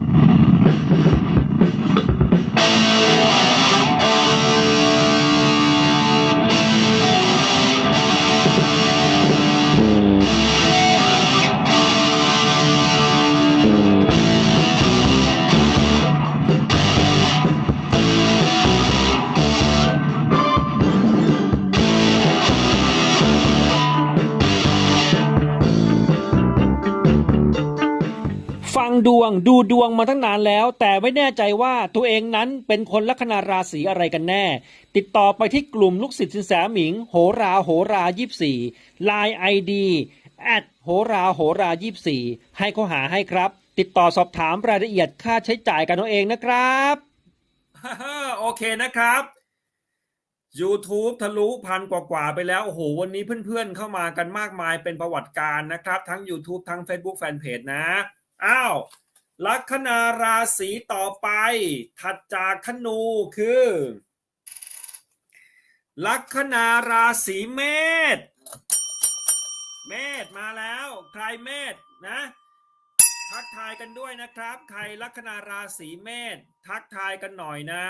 Mm-hmm. ดวงดูดวงมาตั้งนานแล้ว แต่ไม่แน่ใจว่าตัวเองนั้นเป็นคนลัคนาราศีอะไรกันแน่ ติดต่อไปที่กลุ่มลูกศิษย์สินแสหมิง โหราโหรายี่สี่ไลน์ไอดีแอดโหราโหรายี่สี่ให้เขาหาให้ครับ ติดต่อสอบถามรายละเอียดค่าใช้จ่ายกันเอาเองนะครับโอเคนะครับ YouTube ทะลุพันกว่าๆไปแล้ว โอ้โห วันนี้เพื่อนๆเข้ามากันมากมายเป็นประวัติการนะครับ ทั้ง YouTube ทั้ง Facebook Fanpage นะ อ้าวลัคนาราศีต่อไป ถัดจากธนูคือลัคนาราศีเมษ เมษมาแล้ว ใครเมษนะ ทักทายกันด้วยนะครับ ใครลัคนาราศีเมษทักทายกันหน่อยนะ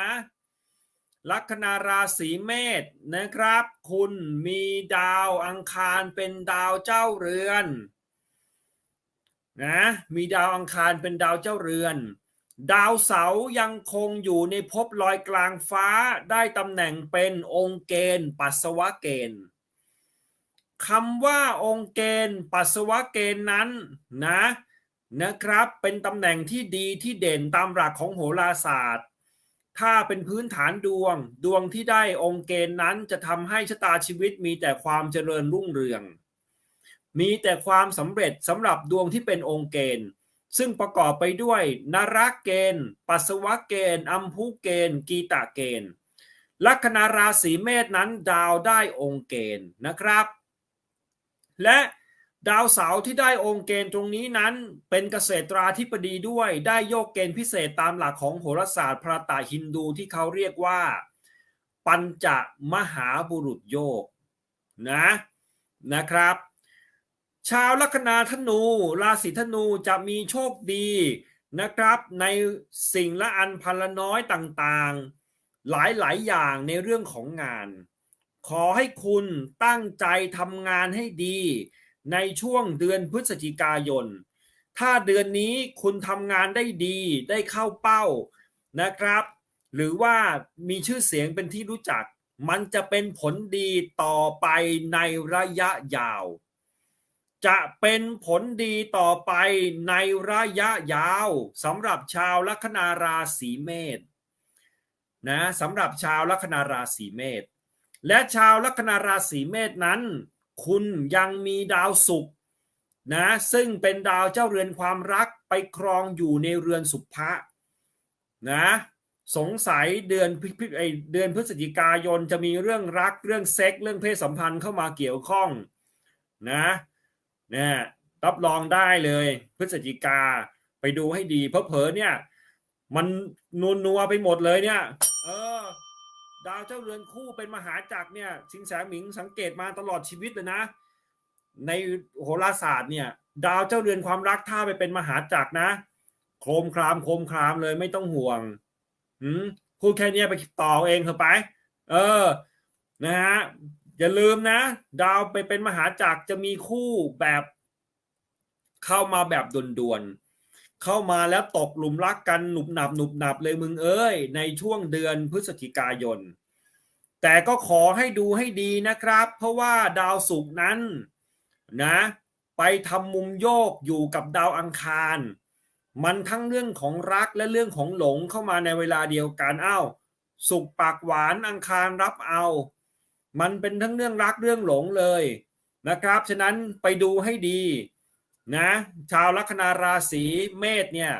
ลัคนาราศีเมษนะครับ คุณมีดาวอังคารเป็นดาวเจ้าเรือน นะมีดาวอังคารเป็นดาวเจ้าเรือน ดาวเสายังคงอยู่ในภพลอยกลางฟ้าได้ตำแหน่งเป็นองค์เกณฑ์ ปัสสาวะเกณฑ์คำว่าองค์เกณฑ์ ปัสสาวะเกณฑ์นั้นนะนะครับเป็นตำแหน่งที่ดีที่เด่นตามหลักของโหราศาสตร์ ถ้าเป็นพื้นฐานดวง ดวงที่ได้องค์เกณฑ์นั้นจะทำให้ชะตาชีวิตมีแต่ความเจริญรุ่งเรือง มีแต่ความสำเร็จสำหรับดวงที่เป็นองค์เกณฑ์ ซึ่งประกอบไปด้วยนรักเกณฑ์ ปัสวะเกณฑ์อัมพุเกณฑ์ กีตาเกณฑ์ ลัคนาราศีเมษนั้นดาวได้องค์เกณฑ์นะครับ และดาวเสาร์ที่ได้องค์เกณฑ์ตรงนี้นั้น เป็นเกษตราธิบดีด้วยได้โยกเกณฑ์พิเศษตามหลักของโหราศาสตร์พระตาฮินดูที่เขาเรียกว่า ปัญจมหาบุรุษโยกนะนะครับ ชาวลัคนาธนู ราศีธนูจะมีโชคดีนะครับ ในสิ่งละอันพันละน้อยต่างๆ หลายๆอย่างในเรื่องของงาน ขอให้คุณตั้งใจทำงานให้ดี ในช่วงเดือนพฤศจิกายน ถ้าเดือนนี้คุณทำงานได้ดีได้เข้าเป้านะครับ หรือว่ามีชื่อเสียงเป็นที่รู้จัก มันจะเป็นผลดีต่อไปในระยะยาว จะเป็นผลดีต่อไปในระยะยาวสำหรับชาวลัคนาราศีเมษนะสำหรับชาวลัคนาราศีเมษและชาวลัคนาราศีเมษนั้น คุณยังมีดาวศุกร์นะซึ่งเป็นดาวเจ้าเรือนความรักไปครองอยู่ในเรือนสุภะนะสงสัยเดือนพฤไอเดือนพฤศจิกายนจะมีเรื่องรักเรื่องเซ็กเรื่องเพศสัมพันธ์เข้ามาเกี่ยวข้องนะ นะรับรองได้เลย พฤศจิกาไปดูให้ดีเพราะเผลอเนี่ย มันนัวนัวไปหมดเลยเนี่ย เออ ดาวเจ้าเรือนคู่เป็นมหาจักรเนี่ยสิงแสหมิงสังเกตมาตลอดชีวิตเลยนะ ในโหราศาสตร์เนี่ย ดาวเจ้าเรือนความรักถ้าไปเป็นมหาจักรนะโครมครามโครมครามเลยไม่ต้องห่วงอืมพูดแค่นี้ไปต่อเองเถอะไป เออ นะฮะ อย่าลืมนะ ดาวไปเป็นมหาจักรจะมีคู่แบบ เข้ามาแบบด่วนๆเข้ามาแล้วตกหลุมรักกันหนุบหนับหนุบหนับเลยมึงเอ้ย ในช่วงเดือนพฤศจิกายน แต่ก็ขอให้ดูให้ดีนะครับ เพราะว่าดาวศุกร์นั้นนะ ไปทำมุมโยกอยู่กับดาวอังคาร มันทั้งเรื่องของรักและเรื่องของหลงเข้ามาในเวลาเดียวกันอ้าวสุกปากหวานอังคารรับเอา มันเป็นทั้งเรื่องรักเรื่องหลงเลยนะครับ ฉะนั้นไปดูให้ดีนะชาวลัคนาราศีเมษเนี่ย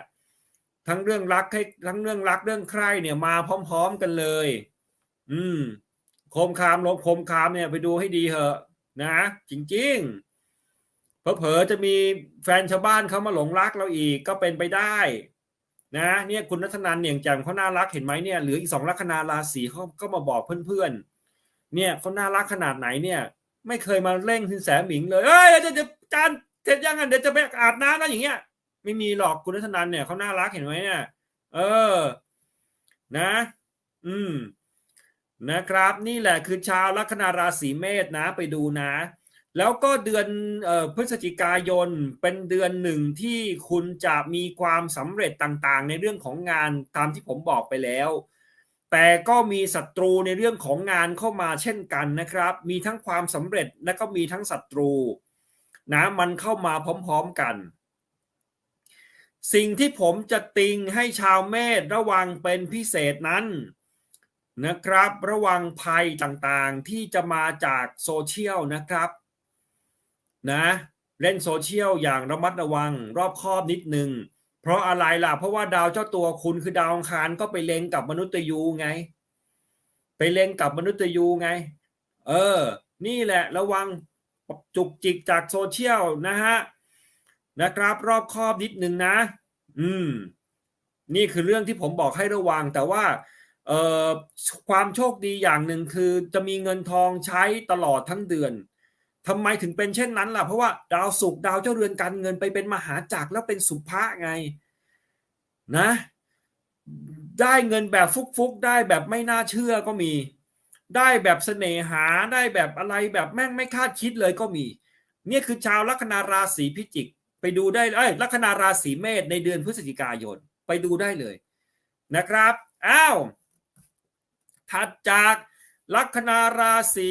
ทั้งเรื่องรักให้ทั้งเรื่องรักเรื่องใคร่เนี่ยมาพร้อม ๆกันเลย อืมโคมคามลบโคมคามเนี่ยไปดูให้ดีเหอะนะ จริงๆเผลอๆจะมีแฟนชาวบ้านเขามาหลงรักเราอีกก็เป็นไปได้นะเนี่ยคุณนัทนันเนี่ยแจ่มเขาน่ารักเห็นไหมเนี่ยเหลืออีกสองลัคนาราศีเขาก็มาบอกเพื่อนๆ เนี่ยเขาน่ารักขนาดไหนเนี่ย ไม่เคยมาเร่งสินแสหมิงเลยเอ้ยเดี๋ยวเดี๋ยวจานเสร็จยังไงเดี๋ยวจะไปอาบน้ำนะอย่างเงี้ย ไม่มีหรอกคุณนัทนันเนี่ยเขาน่ารักเห็นไหมเนี่ย เออ นะ อืม นะครับ นี่แหละคือชาวลัคนาราศีเมษนะไปดูนะ แล้วก็เดือนออพฤศจิกายนเป็นเดือนหนึ่งที่คุณจะมีความสำเร็จต่างๆ ในเรื่องของงานตามที่ผมบอกไปแล้ว แต่ก็มีศัตรูในเรื่องของงานเข้ามาเช่นกันนะครับ มีทั้งความสำเร็จและก็มีทั้งศัตรูนะมันเข้ามาพร้อมๆกัน สิ่งที่ผมจะติงให้ชาวเมษระวังเป็นพิเศษนั้นนะครับ ระวังภัยต่างๆที่จะมาจากโซเชียลนะครับนะเล่นโซเชียลอย่างระมัดระวังรอบคอบนิดนึง เพราะอะไรล่ะ เพราะว่าดาวเจ้าตัวคุณคือดาวอังคารก็ไปเล็งกับมนุษย์ยูไง ไปเล็งกับมนุษย์ยูไง เออ นี่แหละระวังจุกจิกจากโซเชียลนะฮะนะครับ รอบคอบนิดนึงนะ อืม นี่คือเรื่องที่ผมบอกให้ระวัง แต่ว่าเอ่อความโชคดีอย่างหนึ่งคือจะมีเงินทองใช้ตลอดทั้งเดือน ทำไมถึงเป็นเช่นนั้นล่ะ เพราะว่าดาวศุกร์ดาวเจ้าเรือนการเงินไปเป็นมหาจักรแล้วเป็นสุภะไงนะ ได้เงินแบบฟุกๆ ได้แบบไม่น่าเชื่อก็มี ได้แบบเสน่หาได้แบบอะไรแบบแม่งไม่คาดคิดเลยก็มี เนี่ยคือชาวลัคนาราศีพิจิก ไปดูได้เอ้ยลัคนาราศีเมษในเดือนพฤศจิกายนไปดูได้เลยนะครับอ้าวถัดจากลัคนาราศี